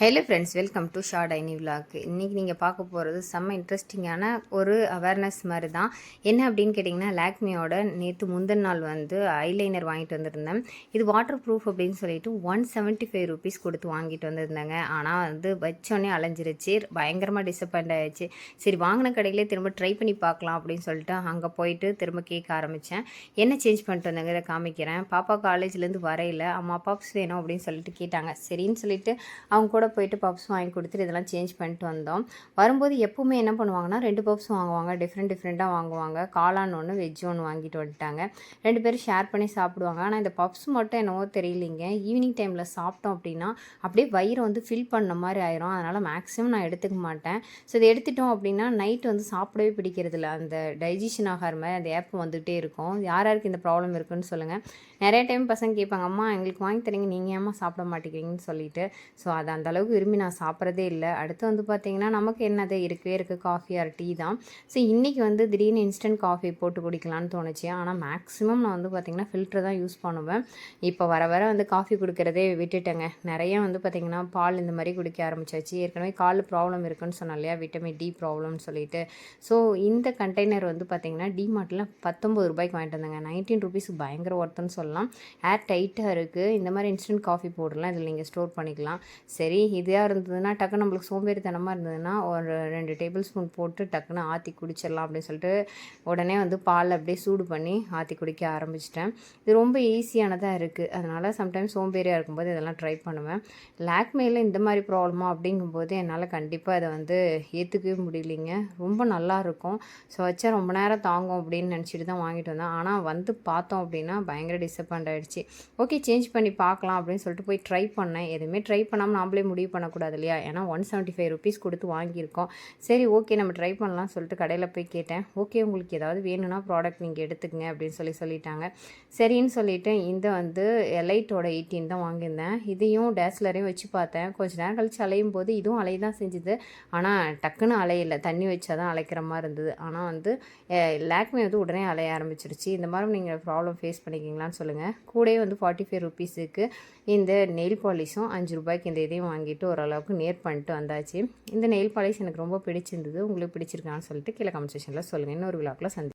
Hello friends welcome to short ஐனி vlog இன்றைக்கி நீங்கள் பார்க்க போகிறது செம்ம இன்ட்ரெஸ்டிங்கான ஒரு அவேர்னஸ் மாதிரி தான் என்ன அப்படின்னு கேட்டிங்கன்னா லாக்மியோட நேற்று முந்தின நாள் வந்து ஐலைனர் வாங்கிட்டு வந்திருந்தேன். இது வாட்டர் ப்ரூஃப் அப்படின்னு சொல்லிட்டு ஒன் செவன்ட்டி ஃபைவ் ருபீஸ் கொடுத்து வாங்கிட்டு வந்திருந்தாங்க. ஆனால் வந்து வச்சோடனே அலைஞ்சிருச்சு. பயங்கரமாக டிசப்பாயிண்ட் ஆயிடுச்சு. சரி வாங்கின கடையிலே திரும்ப ட்ரை பண்ணி பார்க்கலாம் அப்படின்னு சொல்லிட்டு அங்கே போயிட்டு திரும்ப கேட்க ஆரம்பித்தேன் என்ன சேஞ்ச் பண்ணிட்டு வந்தாங்க? இதை காமிக்கிறேன். பாப்பா காலேஜ்லேருந்து வரையில அம்மா அப்பாப்ஸ் வேணும் அப்படின்னு சொல்லிட்டு கேட்டாங்க. சரின்னு சொல்லிட்டு அவங்க கூட போயிட்டு பப்ஸ் வாங்கி கொடுத்துட்டு இதெல்லாம் சேஞ்ச் பண்ணிட்டு வந்தோம். வரும்போது எப்போவுமே என்ன பண்ணுவாங்கன்னா ரெண்டு பப்ஸ் வாங்குவாங்க. டிஃப்ரெண்ட் டிஃப்ரெண்ட்டாக வாங்குவாங்க. காளான் ஒன்று வெஜ் ஒன்று வாங்கிட்டு வந்துட்டாங்க. ரெண்டு பேரும் ஷேர் பண்ணி சாப்பிடுவாங்க. ஆனால் இந்த பப்ஸ் மட்டும் என்னவோ தெரியலிங்க. ஈவினிங் டைமில் சாப்பிட்டோம் அப்படின்னா அப்படியே வயிறு வந்து ஃபில் பண்ண மாதிரி ஆயிரும். அதனால் மேக்ஸிமம் நான் எடுத்துக்க மாட்டேன். ஸோ இதை எடுத்துட்டோம் அப்படின்னா நைட் வந்து சாப்பிடவே பிடிக்கிறதில்ல. அந்த டைஜஷன் ஆகிற மாதிரி அந்த ஏப்பம் வந்துகிட்டே இருக்கும். யார் யாருக்கு இந்த ப்ராப்ளம் இருக்குன்னு சொல்லுங்கள் நிறைய டைம் பசங்க கேட்பாங்க அம்மா எங்களுக்கு வாங்கி தரீங்க. நீங்கள் ஏமா சாப்பிட மாட்டேங்கிறீங்கன்னு சொல்லிட்டு. ஸோ அது அந்த அளவுக்கு விரும்பி நான் சாப்பிட்றதே இல்லை. அடுத்து வந்து பார்த்திங்கன்னா நமக்கு என்னது இருக்கவே இருக்குது காஃபி ஆர் டீ தான். ஸோ இன்றைக்கி வந்து திடீர்னு இன்ஸ்டன்ட் காஃபி போட்டு குடிக்கலான்னு தோணுச்சு. ஆனால் மேக்ஸிமம் நான் வந்து பார்த்திங்கன்னா ஃபில்ட்ரு தான் யூஸ் பண்ணுவேன். இப்போ வர வர வந்து காஃபி குடிக்கிறதே விட்டுட்டேங்க. நிறைய வந்து பார்த்திங்கன்னா பால் இந்த மாதிரி குடிக்க ஆரம்பிச்சாச்சு. ஏற்கனவே கால் ப்ராப்ளம் இருக்குன்னு சொன்னேன் இல்லையா? விட்டமின் டி ப்ராப்ளம்னு சொல்லிட்டு. ஸோ இந்த கண்டெய்னர் வந்து பார்த்திங்கன்னா டிமார்ட்டில் பத்தொம்பது ரூபாய்க்கு வாங்கிட்டு வந்தாங்க. நைன்டீன் ருபீஸ் பயங்கர ஒர்த்துன்னு சொல்லலாம். ஏர் டைட்டாக இருக்குது இந்த மாதிரி இன்ஸ்டன்ட் காஃபி போடலாம் இதில் நீங்கள் ஸ்டோர் பண்ணிக்கலாம். சரி இதாக இருந்ததுன்னா டக்குன்னு நம்மளுக்கு சோம்பேறித்தனமாக இருந்ததுன்னா ஒரு ரெண்டு டேபிள் ஸ்பூன் போட்டு டக்குன்னு ஆற்றி குடிச்சிடலாம் அப்படின்னு சொல்லிட்டு உடனே வந்து பால் அப்படியே சூடு பண்ணி ஆற்றி குடிக்க ஆரம்பிச்சிட்டேன். இது ரொம்ப ஈஸியானதாக இருக்குது அதனால் சம்டைம்ஸ் சோம்பேறியாக இருக்கும்போது இதெல்லாம் ட்ரை பண்ணுவேன். லாக்மேயில் இந்த மாதிரி ப்ராப்ளமா அப்படிங்கும்போது என்னால் கண்டிப்பாக இதை வந்து ஏற்றுக்கவே முடியலைங்க. ரொம்ப நல்லா இருக்கும். ஸோ வச்சா ரொம்ப நேரம் தாங்கும் அப்படின்னு நினச்சிட்டு தான் வாங்கிட்டு வந்தேன். ஆனால் வந்து பார்த்தோம் அப்படின்னா பயங்கர டிசப்பாயிண்ட் ஆகிடுச்சு ஓகே சேஞ்ச் பண்ணி பார்க்கலாம் அப்படின்னு சொல்லிட்டு போய் ட்ரை பண்ணேன். எதுவுமே ட்ரை பண்ணாமல் நாமளே முடிவு பண்ணக்கூடாது இல்லையா? ஏன்னா ஒன் செவன்ட்டி ஃபைவ் ருபீஸ் கொடுத்து வாங்கியிருக்கோம். சரி ஓகே நம்ம ட்ரை பண்ணலாம் சொல்லிட்டு கடையில் போய் கேட்டேன். ஓகே உங்களுக்கு ஏதாவது வேணும்னா ப்ராடக்ட் நீங்கள் எடுத்துக்கங்க அப்படின்னு சொல்லி சொல்லிட்டாங்க. சரின்னு சொல்லிவிட்டு இந்த வந்து எலைட்டோட எயிட்டின் தான் வாங்கியிருந்தேன். இதையும் டேஸ்லரையும் வச்சு பார்த்தேன். கொஞ்ச நேரம் கழிச்சு அலையும் போது இதுவும் அலைய தான் செஞ்சுது. ஆனால் டக்குன்னு அலையில. தண்ணி வச்சா தான் அலைக்கிற மாதிரி இருந்தது. ஆனால் வந்து லேக்மே வந்து உடனே அலைய ஆரம்பிச்சிருச்சு. இந்த மாதிரி நீங்கள் ப்ராப்ளம் ஃபேஸ் பண்ணிக்கிங்களான்னு சொல்லுங்கள் கூடவே வந்து ஃபார்ட்டி ஃபைவ் ருபீஸுக்கு இந்த நெயில் பாலிஷும் அஞ்சு ரூபாய்க்கு இந்த இதையும் வாங்கிட்டு ஓரளவுக்கு நேர் பண்ணிட்டு வந்தாச்சு. இந்த நெயில் பாலிஷ் எனக்கு ரொம்ப பிடிச்சிருந்தது. உங்களுக்கு பிடிச்சிருக்கான்னு சொல்லிட்டு கீழே கமெண்ட் செக்ஷனில் சொல்லுங்கள் இன்னொரு விழாக்கில் சந்தி